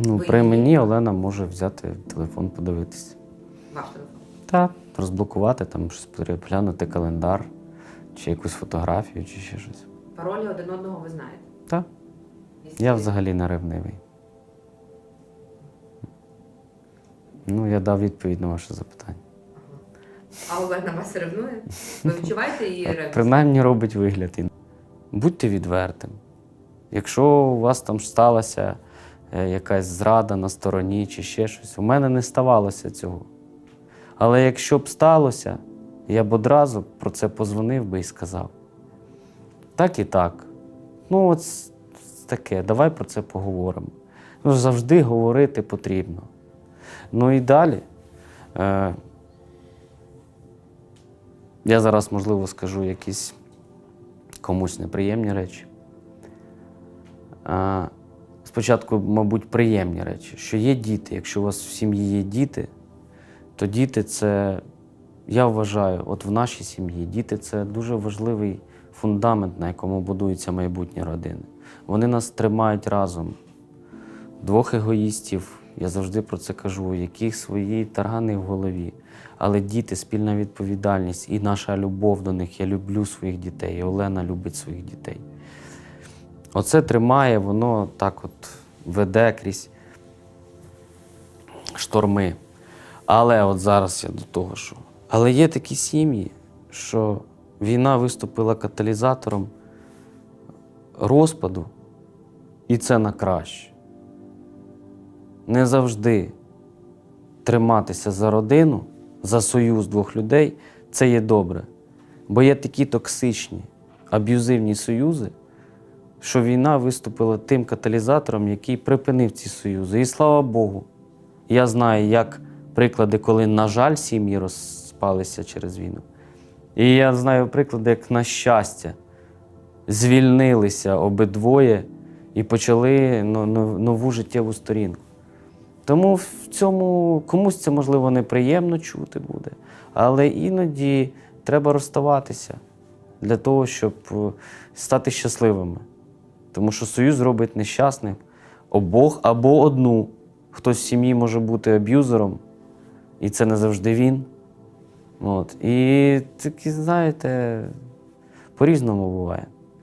Ну, Ви при її- мені Олена може взяти телефон, подивитися. Ваш телефон. Так. Розблокувати, там щось переглянути календар, чи якусь фотографію, чи ще щось. Паролі один одного ви знаєте. Так. Якщо- Я взагалі не ревнивий. Ну, я дав відповідь на ваше запитання. А Олена вас ревнує? Ви відчуваєте її ревність? Принаймні робить вигляд. І Будьте відвертим. Якщо у вас там сталася е, якась зрада на стороні чи ще щось, у мене не ставалося цього. Але якщо б сталося, я б одразу про це позвонив би і сказав. Так і так. Ну, от таке, давай про це поговоримо. Ну, завжди говорити потрібно. Ну і далі. Е, я зараз, можливо, скажу якісь комусь неприємні речі. А, спочатку, мабуть, приємні речі, що є діти. Якщо у вас в сім'ї є діти, то діти це, я вважаю, от в нашій сім'ї діти це дуже важливий фундамент, на якому будуються майбутні родини. Вони нас тримають разом. Двох егоїстів, я завжди про це кажу, у яких свої таргани в голові. Але діти, спільна відповідальність і наша любов до них. Я люблю своїх дітей, і Олена любить своїх дітей. Оце тримає, воно так от веде крізь шторми. Але от зараз я до того, що. Але є такі сім'ї, що війна виступила каталізатором розпаду, і це на краще. Не завжди триматися за родину, за союз двох людей це є добре. Бо є такі токсичні, аб'юзивні союзи, що війна виступила тим каталізатором, який припинив ці союзи. І слава Богу, я знаю, як приклади, коли, на жаль, сім'ї розпалися через війну. І я знаю приклади, як на щастя, звільнилися обидвоє і почали но- но- нову життєву сторінку. Тому в цьому комусь це можливо неприємно чути буде, але іноді треба розставатися для того, щоб е, стати щасливими. Тому що союз робить нещасних обох або одну. Хтось в сім'ї може бути аб'юзером, і це не завжди він. От. І такі, знаєте, по-різному буває.